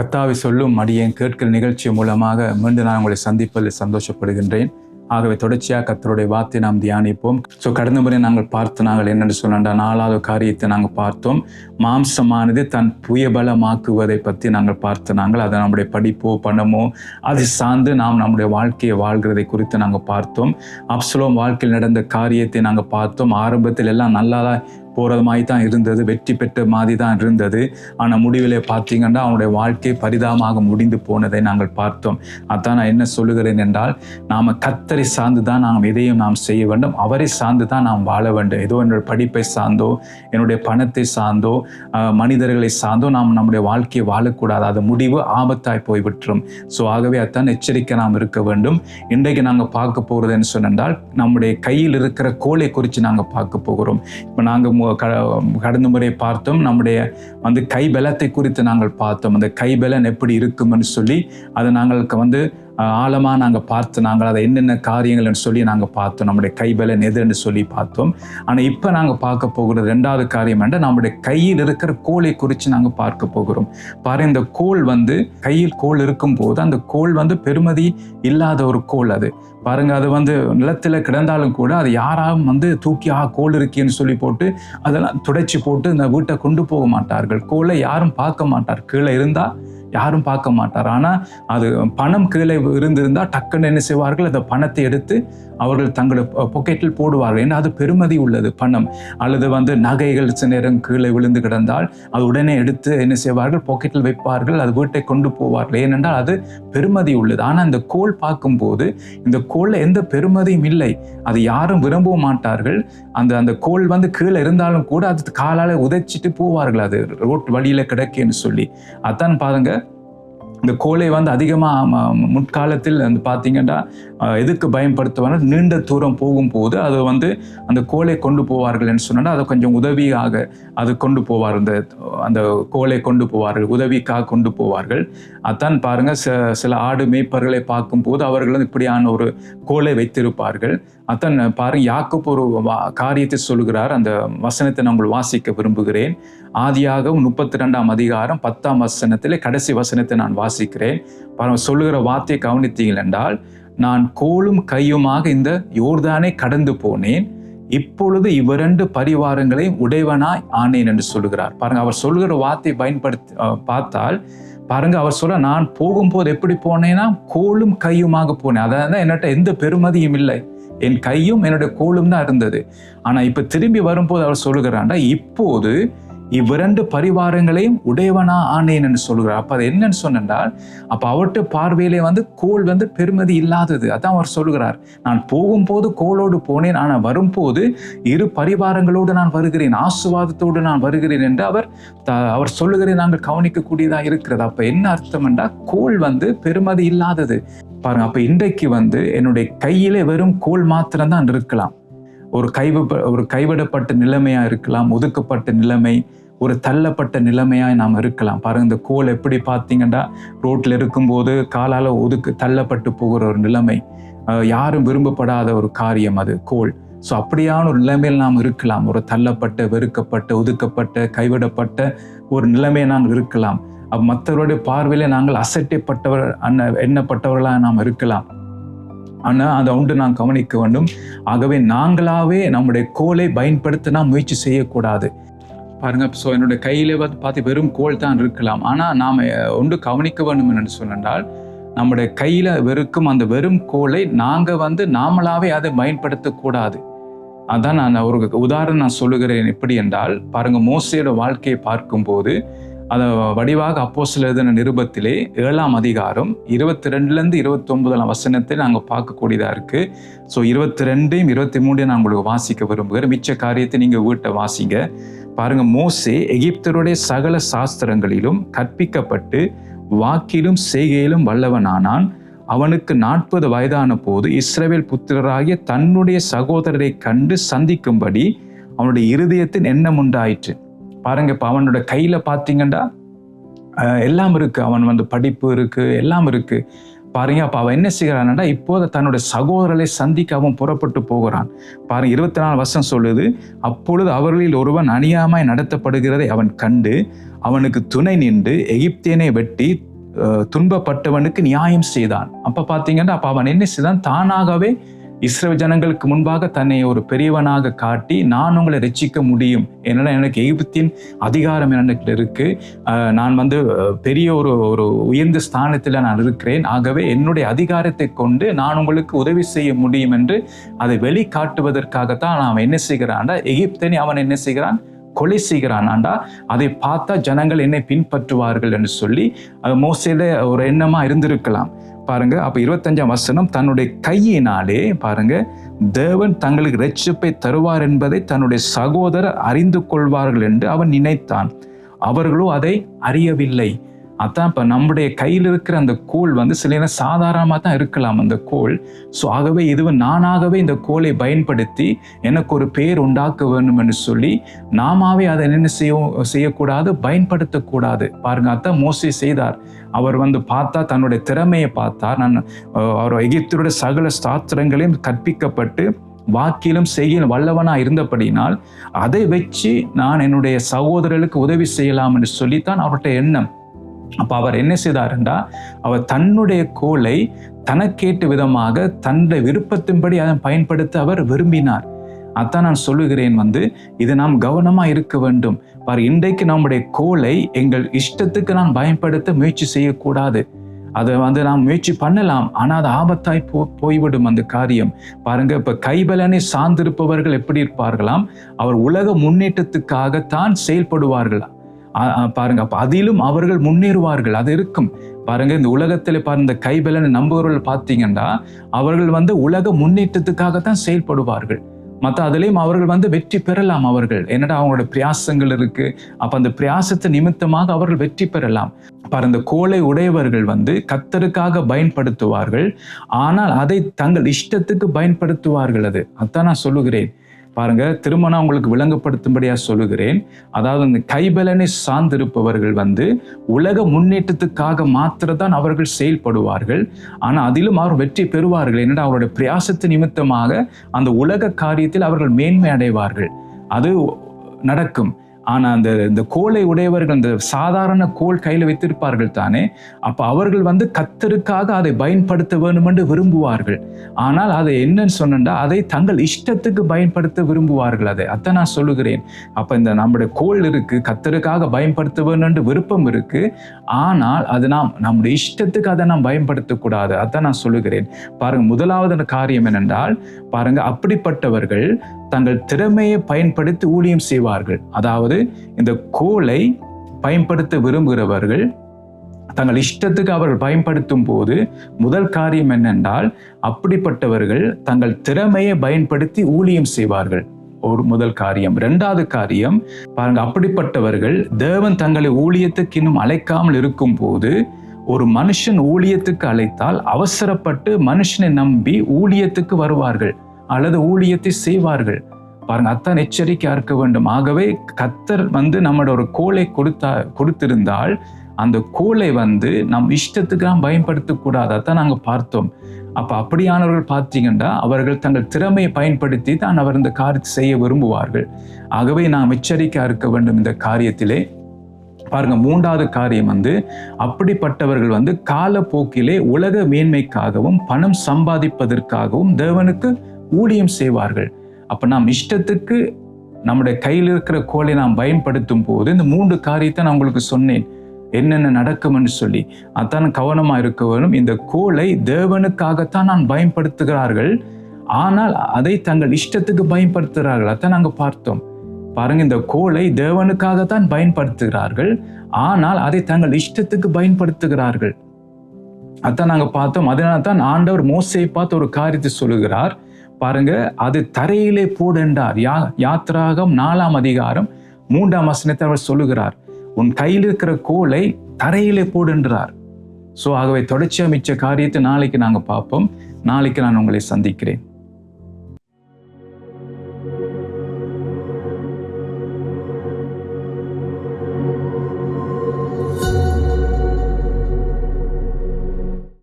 கத்தாவை சொல்லும் அடியேன் கேட்கிற நிகழ்ச்சி மூலமாக மீண்டும் நான் உங்களை சந்திப்பதில் சந்தோஷப்படுகின்றேன். ஆகவே தொடர்ச்சியாக கத்தருடைய வார்த்தை நாம் தியானிப்போம். ஸோ கடந்த முறை நாங்கள் பார்த்து நாங்கள் என்னென்னு சொன்னா நாலாவது காரியத்தை நாங்கள் பார்த்தோம். மாம்சமானது தன் புயபலமாக்குவதை பற்றி நாங்கள் பார்த்து நாங்கள். அதை நம்முடைய படிப்போ பணமோ அதை சார்ந்து நாம் நம்முடைய வாழ்க்கையை வாழ்கிறதை குறித்து நாங்கள் பார்த்தோம். அப்சலோம் வாழ்க்கையில் நடந்த காரியத்தை நாங்கள் பார்த்தோம். ஆரம்பத்தில் எல்லாம் நல்லா போகிறது மாதிரி தான் இருந்தது. வெற்றி பெற்ற மாதிரி தான் இருந்தது. ஆனால் முடிவில் பார்த்தீங்கன்னா அவனுடைய வாழ்க்கை பரிதாபமாக முடிந்து போனதை நாங்கள் பார்த்தோம். அதான் நான் என்ன சொல்லுகிறேன் என்றால் நாம் கத்தரை சார்ந்து தான் நாம் எதையும் நாம் செய்ய வேண்டும். அவரை சார்ந்து தான் நாம் வாழ வேண்டும். ஏதோ என்னுடைய படிப்பை சார்ந்தோ என்னுடைய பணத்தை சார்ந்தோ மனிதர்களை சார்ந்தோ நாம் நம்முடைய வாழ்க்கையை வாழக்கூடாது. அது முடிவு ஆபத்தாய் போய்விட்டுரும். ஸோ ஆகவே அதான் எச்சரிக்கை நாம் இருக்க வேண்டும். இன்றைக்கு நாங்கள் பார்க்க போகிறது என்ன சொன்னால் நம்முடைய கையில் இருக்கிற கோலை குறித்து நாங்கள் பார்க்க போகிறோம். இப்போ நாங்கள் கடந்த முறை பார்த்தோம். நம்முடைய வந்து கைபலத்தை குறித்து நாங்கள் பார்த்தோம். அந்த கைபலன் எப்படி இருக்கும்னு சொல்லி அதை நாங்கள் வந்து ஆழமாக நாங்கள் பார்த்து நாங்கள் அதை என்னென்ன காரியங்கள்னு சொல்லி நாங்கள் பார்த்தோம். நம்முடைய கைபலன் எதுன்னு சொல்லி பார்த்தோம். ஆனால் இப்போ நாங்கள் பார்க்க போகிறது ரெண்டாவது காரியம் என்ற நம்முடைய கையில் இருக்கிற கோலை குறித்து நாங்கள் பார்க்க போகிறோம். பாரு இந்த கோல் வந்து கையில் கோல் இருக்கும்போது அந்த கோல் வந்து பெருமதி இல்லாத ஒரு கோல் அது. பாருங்க அது வந்து நிலத்தில் கிடந்தாலும் கூட அது யாராலும் வந்து தூக்கி ஆ கோல் இருக்கேன்னு சொல்லி போட்டு அதெல்லாம் துடைச்சி போட்டு இந்த வீட்டை கொண்டு போக மாட்டார்கள். கோலை யாரும் பார்க்க மாட்டார். கீழே இருந்தால் யாரும் பார்க்க மாட்டார். ஆனால் அது பணம் கீழே இருந்திருந்தால் டக்குன்னு என்ன செய்வார்கள்? அந்த பணத்தை எடுத்து அவர்கள் தங்களோட பொக்கெட்டில் போடுவார்கள் ஏன்னா அது பெருமதி உள்ளது பணம். அல்லது வந்து நகைகள் சில நேரம் கீழே விழுந்து கிடந்தால் அது உடனே எடுத்து என்ன செய்வார்கள்? பாக்கெட்டில் வைப்பார்கள் அது வீட்டை கொண்டு போவார்கள். ஏனென்றால் அது பெருமதி உள்ளது. ஆனால் இந்த கோல் பார்க்கும்போது இந்த கோலில் எந்த பெருமதியும் இல்லை. அது யாரும் விரும்பவும் மாட்டார்கள். அந்த அந்த கோல் வந்து கீழே இருந்தாலும் கூட அது காலால் உதைச்சிட்டு போவார்கள். அது ரோட் வழியில் கிடக்கேன்னு சொல்லி. அதான் பாருங்கள் இந்த கோலை வந்து அதிகமாக முற்காலத்தில் வந்து பார்த்தீங்கன்னா எதுக்கு பயன்படுத்துவாங்க நீண்ட தூரம் போகும்போது அது வந்து அந்த கோலை கொண்டு போவார்கள் என்று சொன்னால் அதை கொஞ்சம் உதவியாக அது கொண்டு போவார். அந்த அந்த கோலை கொண்டு போவார்கள் உதவிக்காக கொண்டு போவார்கள். அதான் பாருங்கள் ச சில ஆடு மேய்ப்பர்களை பார்க்கும்போது அவர்களும் இப்படியான ஒரு கோலை வைத்திருப்பார்கள். அதான் பாருங்க யாக்கோப் ஒரு வா- காரியத்தை சொல்கிறார் அந்த வசனத்தை நான் உங்கள் வாசிக்க விரும்புகிறேன். ஆதியாகவும் முப்பத்தி ரெண்டாம் அதிகாரம் பத்தாம் வசனத்திலே கடைசி வசனத்தை நான் வாசிக்கிறேன். பரவ சொல்லுகிற வார்த்தையை கவனித்தீங்கள் என்றால் நான் கோலும் கையுமாக இந்த யோர்தானை கடந்து போனேன். இப்பொழுது இவ்விரண்டு பரிவாரங்களையும் உடையவனாய் ஆனேன் என்று சொல்லுகிறார். பாருங்க அவர் சொல்லுகிற வார்த்தையை பயன்படுத்தி பார்த்தால் பாருங்க அவர் சொல்ல நான் போகும்போது எப்படி போனேன்னா கோலும் கையுமாக போனேன். அதாவது என்னட்ட எந்த பெருமதியும் இல்லை. என் கையும் என்னுடைய கோலும் தான் இருந்தது. ஆனா இப்ப திரும்பி வரும்போது அவர் சொல்லுகிறான்டா இப்போது இவ்விரண்டு பரிவாரங்களையும் உடையவனா ஆனேன் என்று சொல்கிறார். அப்ப அது என்னன்னு சொன்னால் அப்ப அவர்கிட்ட பார்வையிலே வந்து கோல் வந்து பெருமதி இல்லாதது. அதான் அவர் சொல்லுகிறார் நான் போகும்போது கோலோடு போனேன் ஆனா வரும்போது இரு பரிவாரங்களோடு நான் வருகிறேன் ஆசுவாதத்தோடு நான் வருகிறேன் என்று அவர் த- அவர் சொல்லுகிறேன் நாங்கள் கவனிக்கக்கூடியதா இருக்கிறது. அப்ப என்ன அர்த்தம் என்றால் கோல் வந்து பெருமதி இல்லாதது. பாருங்க அப்ப இன்றைக்கு வந்து என்னுடைய கையிலே வெறும் கோல் மாத்திரம்தான் இருக்கலாம். ஒரு கைவ ஒரு கைவிடப்பட்ட நிலைமையா இருக்கலாம் ஒதுக்கப்பட்ட நிலைமை ஒரு தள்ளப்பட்ட நிலைமையாக நாம் இருக்கலாம். பாருங்க இந்த கோல் எப்படி பார்த்தீங்கன்னா ரோட்டில் இருக்கும்போது காலால் ஒதுக்கு தள்ளப்பட்டு போகிற ஒரு நிலைமை. யாரும் விரும்பப்படாத ஒரு காரியம் அது கோல் ஸோ அப்படியான ஒரு நிலைமையில் நாம் இருக்கலாம். ஒரு தள்ளப்பட்ட வெறுக்கப்பட்ட ஒதுக்கப்பட்ட கைவிடப்பட்ட ஒரு நிலைமையை நாங்கள் இருக்கலாம். அப்போ மற்றவருடைய பார்வையில் நாங்கள் அசட்டப்பட்டவர் அன்ன எண்ணப்பட்டவர்களாக நாம் இருக்கலாம். ஆனால் அதை உண்டு நாம் கவனிக்க வேண்டும். ஆகவே நாங்களாவே நம்முடைய கோலை பயன்படுத்தினா முயற்சி செய்யக்கூடாது. பாருங்க ஸோ என்னுடைய கையில் வந்து பார்த்து வெறும் கோல் தான் இருக்கலாம். ஆனால் நாம் ஒன்று கவனிக்க வேண்டும் என்று சொன்னால் நம்முடைய கையில் வெறுக்கும் அந்த வெறும் கோலை நாங்கள் வந்து நாமளாவே அதை பயன்படுத்தக்கூடாது அதான் நான் ஒரு உதாரணம் நான் சொல்லுகிறேன். எப்படி என்றால் பாருங்க மோசையோட வாழ்க்கையை பார்க்கும்போது அதை வடிவாக அப்போஸ்தலர் எழுதின நிருபத்திலே ஏழாம் அதிகாரம் இருபத்தி ரெண்டுலேருந்து இருபத்தி ஒன்பதாம் வசனத்தை நாங்கள் பார்க்கக்கூடியதாக இருக்குது ஸோ இருபத்தி ரெண்டையும் இருபத்தி மூணையும் நான் உங்களுக்கு வாசிக்க விரும்புகிறேன். மிச்ச காரியத்தை நீங்கள் வீட்டை வாசிங்க. பாருங்க மோசே எகிப்தருடைய சகல சாஸ்திரங்களிலும் கற்பிக்கப்பட்டு வாக்கிலும் செய்கையிலும் வல்லவனானான். அவனுக்கு நாற்பது வயதான போது இஸ்ரவேல் புத்திரராகிய தன்னுடைய சகோதரரை கண்டு சந்திக்கும்படி அவனுடைய இருதயத்தின் எண்ணம் உண்டாயிற்று. பாருங்க இப்போ அவனோட கையில் பார்த்தீங்கன்னா எல்லாம் இருக்கு. அவன் வந்து படிப்பு இருக்குது எல்லாம் இருக்குது பாருங்க அப்போ அவன் என்ன செய்கிறான்டா இப்போது தன்னுடைய சகோதரரை சந்திக்க அவன் புறப்பட்டு போகிறான். பாருங்க இருபத்தி நாலு வருஷம் சொல்லுது அப்பொழுது அவர்களில் ஒருவன் அணியாமாய் நடத்தப்படுகிறதை அவன் கண்டு அவனுக்கு துணை நின்று எகிப்தியனை வெட்டி துன்பப்பட்டவனுக்கு நியாயம் செய்தான். அப்போ பார்த்தீங்கன்னா அப்போ அவன் என்ன செய்தான்? தானாகவே இஸ்ரேல் ஜனங்களுக்கு முன்பாக தன்னை ஒரு பெரியவனாக காட்டி நான் உங்களை ரட்சிக்க முடியும். என்னன்னா எனக்கு எகிப்தின் அதிகாரம் எனக்கு இருக்கு. நான் வந்து பெரிய ஒரு ஒரு உயர்ந்த ஸ்தானத்தில் நான் இருக்கிறேன். ஆகவே என்னுடைய அதிகாரத்தை கொண்டு நான் உங்களுக்கு உதவி செய்ய முடியும் என்று அதை வெளிக்காட்டுவதற்காகத்தான் அவன் என்ன செய்கிறான்டா? எகிப்தனை அவன் என்ன செய்கிறான்? கொலை செய்கிறான். ஆண்டா அதை பார்த்தா ஜனங்கள் என்னை பின்பற்றுவார்கள் என்று சொல்லி அது மோசையில ஒரு எண்ணமா இருந்திருக்கலாம். பாருங்க. அப்ப இருபத்தஞ்சாம் வசனம் தன்னுடைய கையினாலே பாருங்க தேவன் தங்களுக்கு ரட்சிப்பை தருவார் என்பதை தன்னுடைய சகோதரர் அறிந்து கொள்வார்கள் என்று அவன் நினைத்தான். அவர்களோ அதை அறியவில்லை. அதான் இப்போ நம்முடைய கையில் இருக்கிற அந்த கோல் வந்து சில நேரம் சாதாரணமாக தான் இருக்கலாம் அந்த கோல். ஸோ ஆகவே இதுவும் நானாகவே இந்த கோலை பயன்படுத்தி எனக்கு ஒரு பேர் உண்டாக்க வேணும் என்று சொல்லி நாமாவே அதை என்ன செய்ய செய்யக்கூடாது பயன்படுத்தக்கூடாது. பாருங்க அதான் மோசி செய்தார். அவர் வந்து பார்த்தா தன்னுடைய திறமையை பார்த்தார். நான் அவர் எகிப்தருடைய சகல சாஸ்திரங்களையும் கற்பிக்கப்பட்டு வாக்கிலும் செய்யும் வல்லவனாக இருந்தபடினால் அதை வச்சு நான் என்னுடைய சகோதரர்களுக்கு உதவி செய்யலாம் என்று சொல்லித்தான் அவர்கிட்ட எண்ணம். அப்போ அவர் என்ன செய்தாருண்டா? அவர் தன்னுடைய கோலை தனக்கேட்டு விதமாக தன்னுடைய விருப்பத்தின்படி அதை பயன்படுத்த அவர் விரும்பினார். அதான் நான் சொல்லுகிறேன் வந்து இது நாம் கவனமாக இருக்க வேண்டும். பார் இன்றைக்கு நம்முடைய கோலை எங்கள் இஷ்டத்துக்கு நாம் பயன்படுத்த முயற்சி செய்யக்கூடாது. அதை வந்து நாம் முயற்சி பண்ணலாம் ஆனால் அது ஆபத்தாய் போ போய்விடும் அந்த காரியம். பாருங்க இப்போ கைபலனை சார்ந்திருப்பவர்கள் எப்படி இருப்பார்களாம்? அவர் உலக முன்னேற்றத்துக்காகத்தான் செயல்படுவார்கள்? பாருங்க. அப்ப அதிலும் அவர்கள் முன்னேறுவார்கள். அது இருக்கும். பாருங்க இந்த உலகத்தில் பாருந்த கைபலன் கைபலனை நம்புகிறவர்கள் பார்த்தீங்கன்னா அவர்கள் வந்து உலக முன்னேற்றத்துக்காகத்தான் செயல்படுவார்கள். மற்ற அதுலேயும் அவர்கள் வந்து வெற்றி பெறலாம் அவர்கள். என்னடா அவங்களோட பிரயாசங்கள் இருக்கு. அப்போ அந்த பிரயாசத்தை நிமித்தமாக அவர்கள் வெற்றி பெறலாம். பாரு இந்த கோலை உடையவர்கள் வந்து கத்தருக்காக பயன்படுத்துவார்கள். ஆனால் அதை தங்கள் இஷ்டத்துக்கு பயன்படுத்துவார்கள் அது. அதான் நான் சொல்லுகிறேன். பாருங்க திருமணம் உங்களுக்கு விளங்கப்படுத்தும்படியா சொல்லுகிறேன். அதாவது இந்த கைபலனை சார்ந்திருப்பவர்கள் வந்து உலக முன்னேற்றத்துக்காக மாத்திரம்தான் அவர்கள் செயல்படுவார்கள். ஆனால் அதிலும் அவர் வெற்றி பெறுவார்கள். என்னடா அவருடைய பிரயாசத்து நிமித்தமாக அந்த உலக காரியத்தில் அவர்கள் மேன்மை அடைவார்கள். அது நடக்கும். ஆனா அந்த இந்த கோலை உடையவர்கள் அந்த சாதாரண கோல் கையில வைத்திருப்பார்கள் தானே? அப்ப அவர்கள் வந்து கத்தருக்காக அதை பயன்படுத்த வேண்டும் என்று விரும்புவார்கள். ஆனால் அதை என்னன்னு சொன்னா அதை தங்கள் இஷ்டத்துக்கு பயன்படுத்த விரும்புவார்கள் அதை. அதை நான் சொல்லுகிறேன். அப்ப இந்த நம்முடைய கோல் இருக்கு கத்தருக்காக பயன்படுத்த வேண்டும் என்று விருப்பம் இருக்கு. ஆனால் அது நாம் நம்முடைய இஷ்டத்துக்கு அதை நாம் பயன்படுத்தக்கூடாது அதை நான் சொல்லுகிறேன். பாருங்க முதலாவது காரியம் என்னென்றால் பாருங்க அப்படிப்பட்டவர்கள் தங்கள் திறமையை பயன்படுத்தி ஊழியம் செய்வார்கள். அதாவது இந்த கோலை பயன்படுத்த விரும்புகிறவர்கள் தங்கள் இஷ்டத்துக்கு அவர்கள் பயன்படுத்தும் போது முதல் காரியம் என்னென்றால் அப்படிப்பட்டவர்கள் தங்கள் திறமையை பயன்படுத்தி ஊழியம் செய்வார்கள். ஒரு முதல் காரியம். இரண்டாவது காரியம் பாருங்க அப்படிப்பட்டவர்கள் தேவன் தங்களை ஊழியத்துக்கு இன்னும் அழைக்காமல் இருக்கும் போது ஒரு மனுஷன் ஊழியத்துக்கு அழைத்தால் அவசரப்பட்டு மனுஷனை நம்பி ஊழியத்துக்கு வருவார்கள். அல்லது ஊழியத்தை செய்வார்கள். பாருங்க அத்தான் எச்சரிக்கையாக இருக்க வேண்டும். ஆகவே கத்தர் வந்து நம்மளோட ஒரு கோலை கொடுத்தா கொடுத்திருந்தால் அந்த கோலை வந்து நம் இஷ்டத்துக்கு நாம் பயன்படுத்தக்கூடாது அதான் நாங்கள் பார்த்தோம். அப்போ அப்படியானவர்கள் பார்த்தீங்கன்னா அவர்கள் தங்கள் திறமையை பயன்படுத்தி தான் அவர் இந்த காரியத்தை செய்ய விரும்புவார்கள். ஆகவே நாம் எச்சரிக்கையாக இருக்க வேண்டும் இந்த காரியத்திலே. பாருங்க மூன்றாவது காரியம் வந்து அப்படிப்பட்டவர்கள் வந்து காலப்போக்கிலே உலக மேன்மைக்காகவும் பணம் சம்பாதிப்பதற்காகவும் தேவனுக்கு ஊழியம் செய்வார்கள். அப்போ நாம் இஷ்டத்துக்கு நம்முடைய கையில் இருக்கிற கோலை நாம் பயன்படுத்தும் போது இந்த மூன்று காரியத்தை நான் உங்களுக்கு சொன்னேன். என்னென்ன நடக்கும்னு சொல்லி. அதான் கவனமாக இருக்க வேணும். இந்த கோலை தேவனுக்காகத்தான் நான் பயன்படுத்துகிறார்கள். ஆனால் அதை தங்கள் இஷ்டத்துக்கு பயன்படுத்துகிறார்கள். அதான் நாங்கள் பார்த்தோம். பாருங்க இந்த கோலை தேவனுக்காகத்தான் பயன்படுத்துகிறார்கள். ஆனால் அதை தங்கள் இஷ்டத்துக்கு பயன்படுத்துகிறார்கள். அதான் நாங்கள் பார்த்தோம். அதனால தான் ஆண்டவர் மோசையை பார்த்து ஒரு காரியத்தை சொல்லுகிறார். பாருங்க அது தரையிலே போடென்றார் யா யாத்திராகம் நாலாம் அதிகாரம் மூன்றாம் வசனத்தை அவர் சொல்லுகிறார். உன் கையில் இருக்கிற கோலை தரையிலே போடுன்றார் ஸோ ஆகவே தொடர்ச்சியா மிச்ச காரியத்தை நாளைக்கு நாங்கள் பார்ப்போம். நாளைக்கு நான் உங்களை சந்திக்கிறேன்.